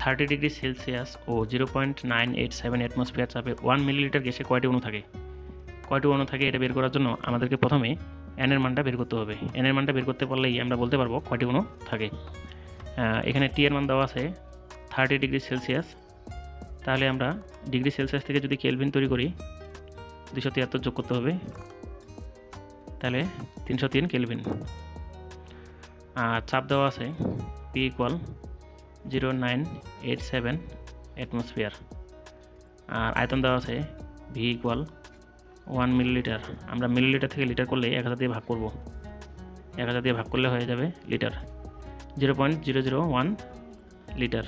Thirty degree Celsius ও zero point nine eight seven atmosphere চাপে one millilitre গ্যাসে কয়টি অণু থাকে? কয়টি অণু থাকে এটা বের করার জন্য আমাদেরকে প্রথমে এন এর মানটা বের করতে হবে। এন এর মানটা বের করতে পারলেই আমরা বলতে পারব কয়টি অণু থাকে। এখানে টি এর মান দেওয়া আছে থার্টি ডিগ্রি সেলসিয়াস তাহলে আমরা ডিগ্রি সেলসিয়াস থেকে যদি কেলভিন তৈরি করি দুশো তিয়াত্তর যোগ করতে হবে। তাহলে তিনশো তিন কেলভিন আর চাপ দেওয়া আছে P equal zero nine eight seven atmosphere আর আয়তন দেওয়া আছে ভি ইকুয়াল ওয়ান মিলিলিটার আমরা মিলিলিটার থেকে লিটার করলে এক হাজার দিয়ে ভাগ করব। এক হাজার দিয়ে ভাগ করলে হয়ে যাবে litre zero point zero zero one litre.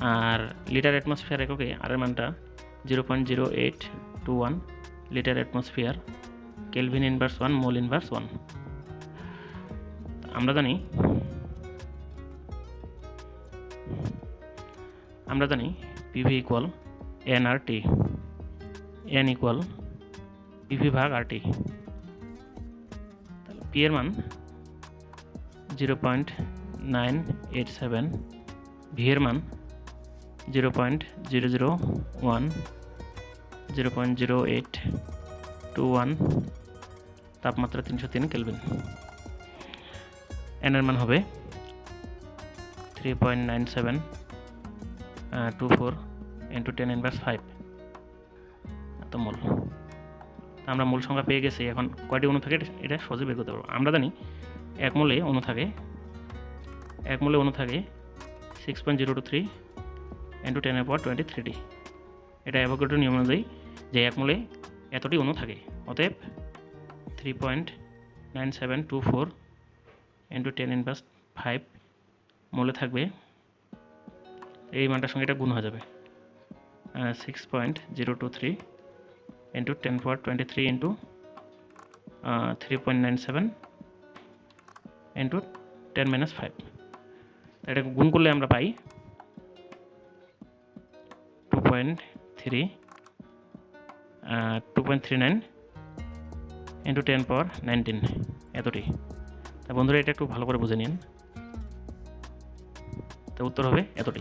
আর লিটার অ্যাটমসফিয়ার এককে আর মানটা zero point zero eight two one litre atmosphere kelvin inverse one mole inverse one আমরা জানি আমরা জানি PV equal N R T N equal PV ভাগ R T P এর মান zero point nine eight seven V এর মান zero point zero zero one zero point zero eight two one তাপমাত্রা তিনশো তিন কেলভিন এন এর মান হবে three point nine seven two four ten five এত মূল। আমরা মূল সংখ্যা পেয়ে গেছি, এখন কয়টি অনু থাকে এটা- সহজে বের করতে পারব। আমরা জানি এক মূলে অনু থাকে, এক মূলে অণু থাকে six point zero two three into টেনের পর টোয়েন্টি থ্রিটি এটা অ্যাভোকেটের নিয়ম অনুযায়ী যে এক মূলে এতটি অনু থাকে, অতএব three point nine seven two four into ten inverse five মূলে থাকবে, এই মানটার সঙ্গে এটা গুণ হয়ে যাবে। Six point zero two three into ten power twenty three into three point nine seven into ten minus five এটা গুণ করলে আমরা পাই two point three two point three nine into ten power nineteen এতটি। তা বন্ধুরা, এটা একটু ভালো করে বুঝে নিন। উত্তর হবে এতটি